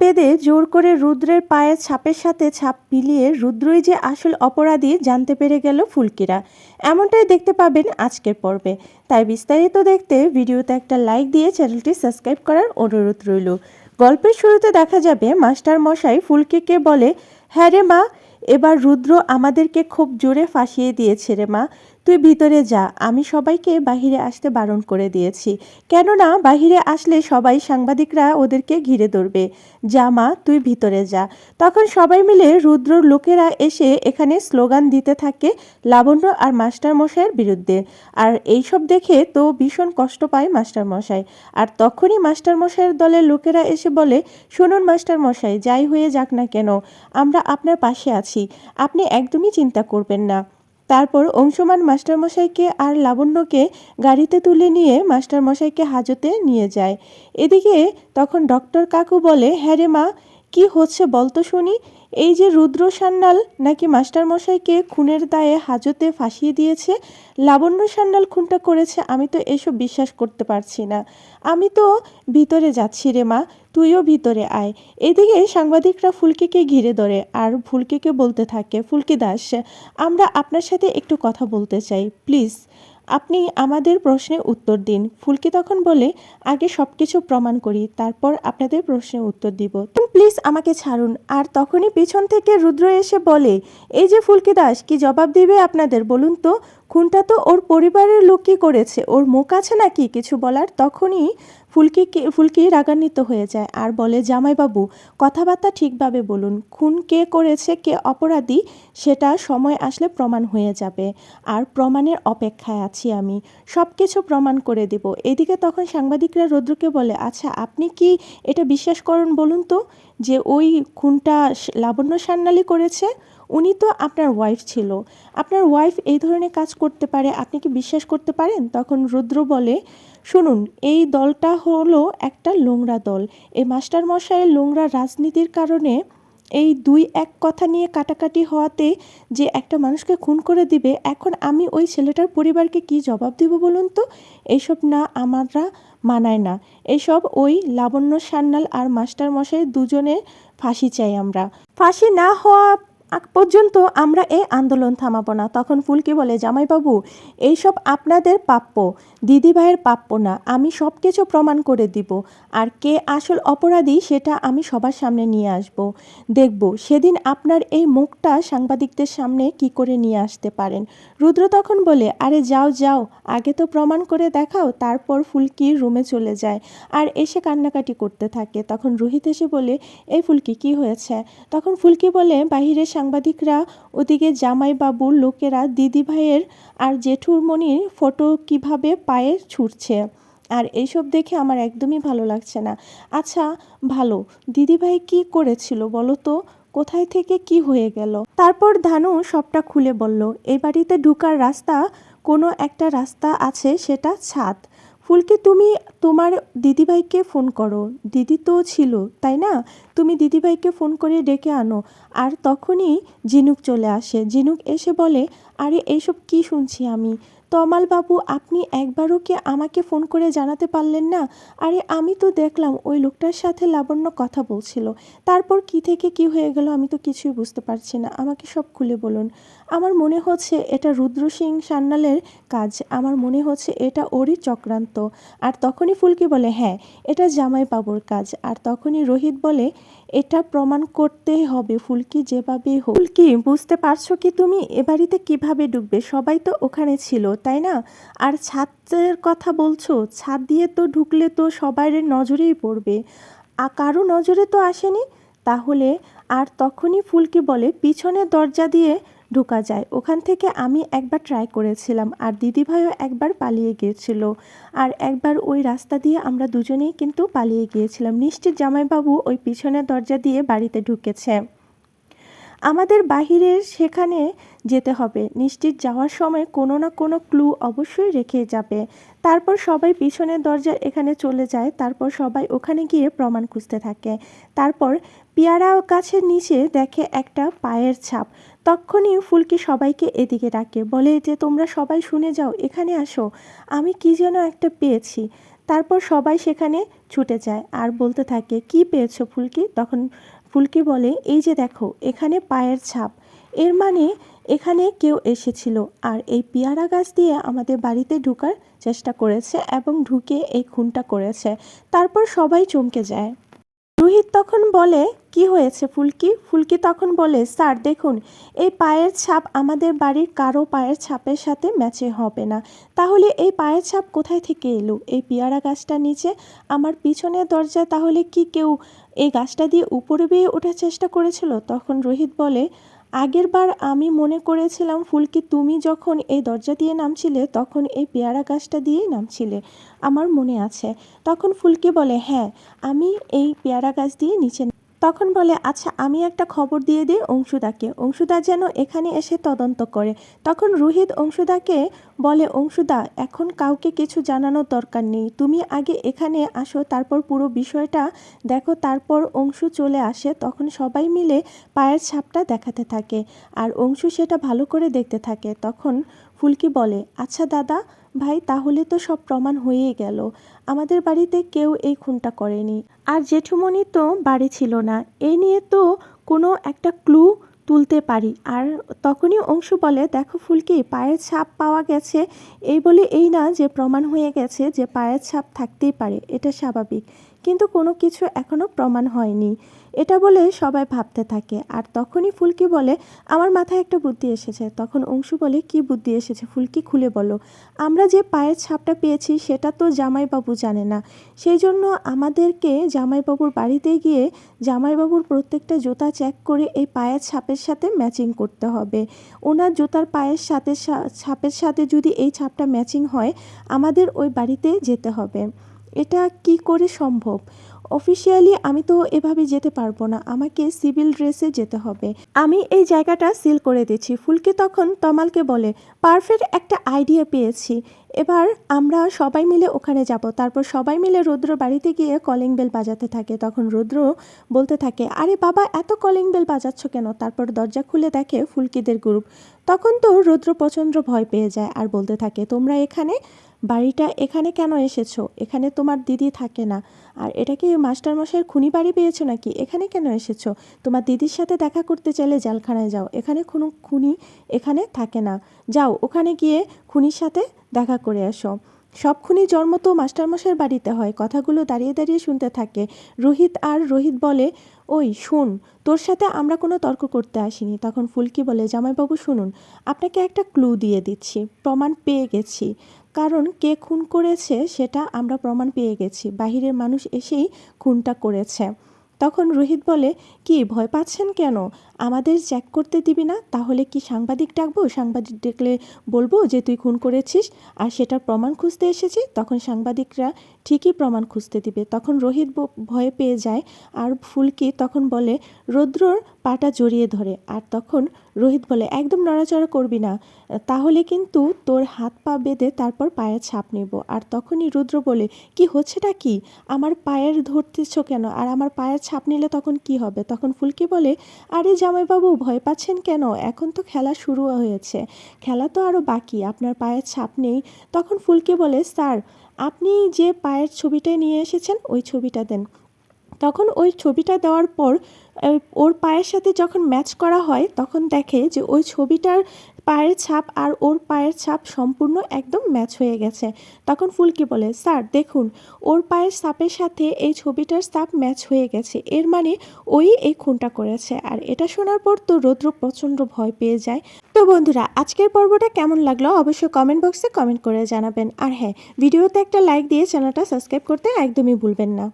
বেঁধে জোর করে রুদ্রের পায়ের ছাপের সাথে ছাপ মিলিয়ে রুদ্রই যে আসল অপরাধী জানতে পেরে গেল ফুলকিরা। এমনটাই দেখতে পাবেন আজকের পর্বে। তাই বিস্তারিত দেখতে ভিডিওতে একটা লাইক দিয়ে চ্যানেলটি সাবস্ক্রাইব করার অনুরোধ রইল। গল্পের শুরুতে দেখা যাবে মাস্টার মশাই ফুলকিকে বলে হ্যাঁ রে মা, এবার রুদ্র আমাদেরকে খুব জোরে ফাঁসিয়ে দিয়েছে রে মা। তুই ভিতরে যা, আমি সবাইকে বাহিরে আসতে বারণ করে দিয়েছি। কেননা, বাহিরে আসলে সবাই সাংবাদিকরা ওদেরকে ঘিরে ধরবে। যা মা, তুই ভিতরে যা। তখন সবাই মিলে রুদ্রর লোকেরা এসে এখানে স্লোগান দিতে থাকে লাবণ্য আর মাস্টার মশাইয়ের বিরুদ্ধে। আর এইসব দেখে তো ভীষণ কষ্ট পায় মাস্টার মশাই আর তখনই মাস্টার মশাইয়ের দলের লোকেরা এসে বলে, শুনুন মাস্টার মশাই যাই হয়ে যাক না কেন, আমরা আপনার পাশে আছি। আপনি একদমই চিন্তা করবেন না। তারপর অংশমান মাস্টারমশাইকে আর লাবণ্যকে গাড়িতে তুলে নিয়ে মাস্টারমশাইকে হাজতে নিয়ে যায়। এদিকে তখন ডক্টর কাকু বলে হ্যাঁ রে মা, কী হচ্ছে বলতো শুনি? এই যে রুদ্র সান্যাল নাকি মাস্টারমশাইকে খুনের দায়ে হাজতে ফাঁসিয়ে দিয়েছে, লাবণ্য সান্যাল খুনটা করেছে, আমি তো এসব বিশ্বাস করতে পারছি না। আমি তো ভিতরে যাচ্ছি রে মা, তুইও ভিতরে আয়। এদিকে সাংবাদিকরা ফুলকিকে ঘিরে ধরে আর ফুলকিকে বলতে থাকে, ফুলকি দাস, আমরা আপনার সাথে একটু কথা বলতে চাই, প্লিজ। আপনি আমাদের প্রশ্নের উত্তর দিন। ফুলকি তখন বলে, আগে সব কিছু প্রমাণ করি, তারপর আপনাদের প্রশ্নের উত্তর দিব। প্লিজ আমাকে ছাড়ুন। আর তখনই পিছন থেকে রুদ্র এসে বলে, এই যে ফুলকি দাস, কি জবাব দিবে আপনাদের বলুন তো? খুনটা তো ওর পরিবারের লোক কি করেছে। ওর মুখ আছে নাকি কিছু বলার? তখনই ফুলকি ফুলকি রাগান্বিত হয়ে যায় আর বলে, জামাইবাবু, কথাবার্তা ঠিকভাবে বলুন। খুন কে করেছে, কে অপরাধী, সেটা সময় আসলে প্রমাণ হয়ে যাবে। আর প্রমাণের অপেক্ষায় আছি আমি। সব কিছু প্রমাণ করে দেব। এদিকে তখন সাংবাদিকরা রৌদ্রকে বলে আচ্ছা আপনি কি এটা বিশ্বাস করেন বলুন তো, যে ওই খুনটা লাবণ্য সান্যালি করেছে? উনি তো আপনার ওয়াইফ ছিল। আপনার ওয়াইফ এই ধরনের কাজ করতে পারে, আপনি কি বিশ্বাস করতে পারেন? তখন রুদ্র বলে, শুনুন, এই দলটা হলো একটা লোংরা দল। এই মাস্টার মশাইয়ের লোংরা রাজনীতির কারণে এই দুই এক কথা নিয়ে কাটাকাটি হওয়াতে যে একটা মানুষকে খুন করে দিবে, এখন আমি ওই ছেলেটার পরিবারকে কি জবাব দিব বলুন তো? এইসব না আমরা মানায় না। এসব ওই লাবণ্য সান্যাল আর মাস্টার মশাই দুজনের ফাঁসি চাই আমরা। ফাঁসি না হওয়া আগ পর্যন্ত আমরা এই আন্দোলন থামাবো না। তখন ফুলকি বলে, জামাইবাবু, এইসব আপনাদের প্রাপ্য দিদিভাইয়ের প্রাপ্য না। আমি সব কিছু প্রমাণ করে দিব। আর কে আসল অপরাধী সেটা আমি সবার সামনে নিয়ে আসব। দেখব, সেদিন আপনার এই মুখটা সাংবাদিকদের সামনে কি করে নিয়ে আসতে পারেন। রুদ্র তখন বলে, আরে যাও যাও, আগে তো প্রমাণ করে দেখাও, তারপর ফুলকি রুমে চলে যায় আর এসে কান্নাকাটি করতে থাকে। তখন রোহিত এসে বলে, এই ফুলকি, কি হয়েছে? তখন ফুলকি বলে, বাহিরের সাংবাদিকরা, ওদিকে জামাইবাবুর লোকেরা, দিদিভাইয়ের আর জেঠুরমণির ফটো কীভাবে পায়ে ছুটছে? আর এইসব দেখে আমার একদমই ভালো লাগছে না। আচ্ছা ভালো, দিদিভাই কি করেছিল বলো তো? কোথায় থেকে কি হয়ে গেল? তারপর ধানু সবটা খুলে বলল এই বাড়িতে ঢুকার রাস্তা, কোনো একটা রাস্তা আছে, সেটা ছাদ। ফুলকি তুমি তোমার দিদিভাইকে ফোন করো। দিদি তো ছিল, তাই না? তুমি দিদিভাইকে ফোন করে ডেকে আনো। আর তখনই জিনুক চলে আসে। জিনুক এসে বলে, আরে এইসব কি শুনছি আমি? তমালবাবু আপনি একবারও কি আমাকে ফোন করে জানাতে পারলেন না? আরে, আমি তো দেখলাম ওই লোকটার সাথে লাবণ্য কথা বলছিল। তারপর কি থেকে কি হয়ে গেল আমি তো কিছুই বুঝতে পারছি না। আমাকে সব খুলে বলুন। আমার মনে হচ্ছে এটা রুদ্র সিং সান্যালের কাজ। আমার মনে হচ্ছে এটা ওরই চক্রান্ত। আর তখনই ফুলকি বলে হ্যাঁ এটা জামাইবাবুর কাজ। আর তখনই রোহিত বলে এটা প্রমাণ করতে হবে ফুলকি যেভাবে হোক। ফুলকি, বুঝতে পারছ কি তুমি? এ বাড়িতে কীভাবে ঢুকবে সবাই তো ওখানে ছিল, তাই না? আর ছাদের কথা বলছো, ছাদ দিয়ে তো ঢুকলে তো সবাইয়ের নজরেই পড়বে। আর কারও নজরে তো আসেনি? তাহলে আর তখনই ফুলকি বলে, পিছনের দরজা দিয়ে ঢোকা যায়। ওখান থেকে আমি একবার ট্রাই করেছিলাম আর দিদিভাইও একবার পালিয়ে গিয়েছিল। আর একবার ওই রাস্তা দিয়ে আমরা দুজনেই কিন্তু পালিয়ে গিয়েছিলাম। নিশ্চিত জামাইবাবু ওই পিছনের দরজা দিয়ে বাড়িতে ঢুকেছে। আমাদের বাহিরের সেখানে যেতে হবে। নিশ্চিত যাওয়ার সময় কোনো না কোনো ক্লু অবশ্যই রেখে যাবে। তারপর সবাই পিছনের দরজা এখানে চলে যায়। তারপর সবাই ওখানে গিয়ে প্রমাণ খুঁজতে থাকে। তারপর পেয়ারা গাছের নিচে দেখে একটা পায়ের ছাপ। তখনই ফুলকি সবাইকে এদিকে ডাকে, বলে, যে তোমরা সবাই শুনে যাও, এখানে আসো। আমি কি যেন একটা পেয়েছি। তারপর সবাই সেখানে ছুটে যায় আর বলতে থাকে, কি পেয়েছ ফুলকি? তখন ফুলকি বলে, এই যে দেখো, এখানে পায়ের ছাপ। এর মানে এখানে কেউ এসেছিল আর এই পেয়ারা গাছ দিয়ে আমাদের বাড়িতে ঢোকার চেষ্টা করেছে এবং ঢুকে এই খুনটা করেছে। তারপর সবাই চমকে যায়। রোহিত তখন বলে, কি হয়েছে ফুলকি? ফুলকি তখন বলে, স্যার, দেখুন, এই পায়ের ছাপ আমাদের বাড়ির কারও পায়ের ছাপের সাথে ম্যাচে হবে না। তাহলে এই পায়ের ছাপ কোথায় থেকে এলো? এই পেয়ারা গাছটার নিচে? আমার পিছনের দরজায় তাহলে কি কেউ এই গাছটা দিয়ে উপরে বেয়ে ওঠার চেষ্টা করেছিল? তখন রোহিত বলে আগের বার আমি মনে করেছিলাম, ফুলকি তুমি যখন এই দরজা দিয়ে নামছিলে, তখন এই পেয়ারা গাছটা দিয়েই নামছিলে, আমার মনে আছে। তখন ফুলকি বলে হ্যাঁ আমি এই পেয়ারা গাছ দিয়ে নিচে তখন বলে আচ্ছা আমি একটা খবর দিয়ে দিই অংশুদাকে। অংশুদা যেন এখানে এসে তদন্ত করে। তখন রোহিত অংশুদাকে বলে, অংশুদা, এখন কাউকে কিছু জানানোর দরকার নেই। তুমি আগে এখানে আসো, তারপর পুরো বিষয়টা দেখো, তারপর অংশু চলে আসে, তখন সবাই মিলে পায়ের ছাপটা দেখাতে থাকে। আর অংশু সেটা ভালো করে দেখতে থাকে। তখন ফুলকি বলে আচ্ছা দাদা, ভাই, তাহলে তো সব প্রমাণ হয়েই গেল। আমাদের বাড়িতে কেউ এই খুনটা করেনি। আর জেঠুমনি তো বাড়ি ছিল না। এই নিয়ে তো কোনো একটা ক্লু তুলতে পারি। আর তখনই অংশু বলে, দেখো ফুলকি, পায়ের ছাপ পাওয়া গেছে। এই বলে এই না যে প্রমাণ হয়ে গেছে যে পায়ের ছাপ থাকতেই পারে, এটা স্বাভাবিক। কিন্তু কোনো কিছু এখনও প্রমাণ হয়নি। এটা বলে সবাই ভাবতে থাকে। আর তখনই ফুলকি বলে, আমার মাথায় একটা বুদ্ধি এসেছে। তখন অংশু বলে, কি বুদ্ধি এসেছে? ফুলকি খুলে বলো আমরা যে পায়ের ছাপটা পেয়েছি, সেটা তো জামাইবাবু জানে না। সেই জন্য আমাদেরকে জামাইবাবুর বাড়িতে গিয়ে জামাইবাবুর প্রত্যেকটা জুতা চেক করে এই পায়ের ছাপের সাথে ম্যাচিং করতে হবে। ওনার জুতার পায়ের সাথে ছাপের সাথে যদি এই ছাপটা ম্যাচিং হয়, আমাদের ওই বাড়িতে যেতে হবে। এটা কি করে সম্ভব? অফিসিয়ালি আমি তো এভাবে যেতে পারব না। আমাকে সিভিল ড্রেসে যেতে হবে। আমি এই জায়গাটা সিল করে দিচ্ছি। ফুলকি তখন তমালকে বলে, পারফেক্ট একটা আইডিয়া পেয়েছি। এবার আমরা সবাই মিলে ওখানে যাব। তারপর সবাই মিলে রুদ্র বাড়িতে গিয়ে কলিং বেল বাজাতে থাকে। তখন রুদ্র বলতে থাকে, আরে বাবা, এত কলিং বেল বাজাচ্ছ কেন? তারপর দরজা খুলে দেখে ফুলকিদের গ্রুপ তখন তো রুদ্র প্রচণ্ড ভয় পেয়ে যায় আর বলতে থাকে, তোমরা এখানে বাড়িটা এখানে কেন এসেছ? এখানে তোমার দিদি থাকে না। আর এটা কি মাস্টারমশাইয়ের খুনি বাড়ি পেয়েছ নাকি? এখানে কেন এসেছ? তোমার দিদির সাথে দেখা করতে চাইলে জেলখানায় যাও। এখানে কোনো খুনি এখানে থাকে না। যাও, ওখানে গিয়ে খুনির সাথে দেখা করে আসো। সব খুনি জন্ম তো মাস্টারমশাইয়ের বাড়িতে হয়। কথাগুলো দাঁড়িয়ে দাঁড়িয়ে শুনতে থাকে। রোহিত আর রোহিত বলে, ওই, শুন, তোর সাথে আমরা কোনো তর্ক করতে আসিনি। তখন ফুলকি বলে, জামাইবাবু, শুনুন, আপনাকে একটা ক্লু দিয়ে দিচ্ছি। প্রমাণ পেয়ে গেছি। কারণ কে খুন করেছে সেটা আমরা প্রমাণ পেয়ে গেছি। বাহিরের মানুষ এসেই খুনটা করেছে। তখন রোহিত বলে, কি, ভয় পাচ্ছেন কেন? আমাদের চেক করতে দিবি না, তাহলে কি সাংবাদিক ডাকবো? সাংবাদিক ডেকলে বলব যে তুই খুন করেছিস আর সেটার প্রমাণ খুঁজতে এসেছি তখন সাংবাদিকরা ঠিকই প্রমাণ খুঁজতে দিবে। তখন রোহিত ভয়ে পেয়ে যায় আর ফুলকি তখন বলে, রৌদ্রর পাটা জড়িয়ে ধরে। আর তখন রোহিত বলে, একদম নড়াচড়া করবি না। তাহলে কিন্তু তোর হাত পা বেঁধে তারপর পায়ের ছাপ নেব। আর তখনই রুদ্র বলে, কি হচ্ছেটা কি? আমার পায়ের ধরতেছ কেন? আর আমার পায়ের ছাপ নিলে তখন কি হবে? তখন ফুলকি বলে, আরে জামাইবাবু ভয় পাচ্ছেন কেন? এখন তো খেলা শুরু হয়েছে। খেলা তো আরও বাকি, আপনার পায়ের ছাপ নেই। তখন ফুলকে বলে, স্যার, আপনি যে পায়ের ছবিটা নিয়ে এসেছেন, ওই ছবিটা দেন। তখন ওই ছবিটা দেওয়ার পর ওর পায়ের সাথে যখন ম্যাচ করা হয়, তখন দেখে যে ওই ছবিটার পায়ের ছাপ আর ওর পায়ের ছাপ সম্পূর্ণ একদম ম্যাচ হয়ে গেছে। তখন ফুলকি বলে, স্যার, দেখুন, ওর পায়ের ছাপের সাথে এই ছবিটার ছাপ ম্যাচ হয়ে গেছে। এর মানে ওই এই খুনটা করেছে। আর এটা শোনার পর তো রৌদ্র প্রচণ্ড ভয় পেয়ে যায়। তো বন্ধুরা, আজকের পর্বটা কেমন লাগল অবশ্যই কমেন্ট বক্সে কমেন্ট করে জানাবেন। আর হ্যাঁ ভিডিওতে একটা লাইক দিয়ে চ্যানেলটা সাবস্ক্রাইব করতে একদমই ভুলবেন না।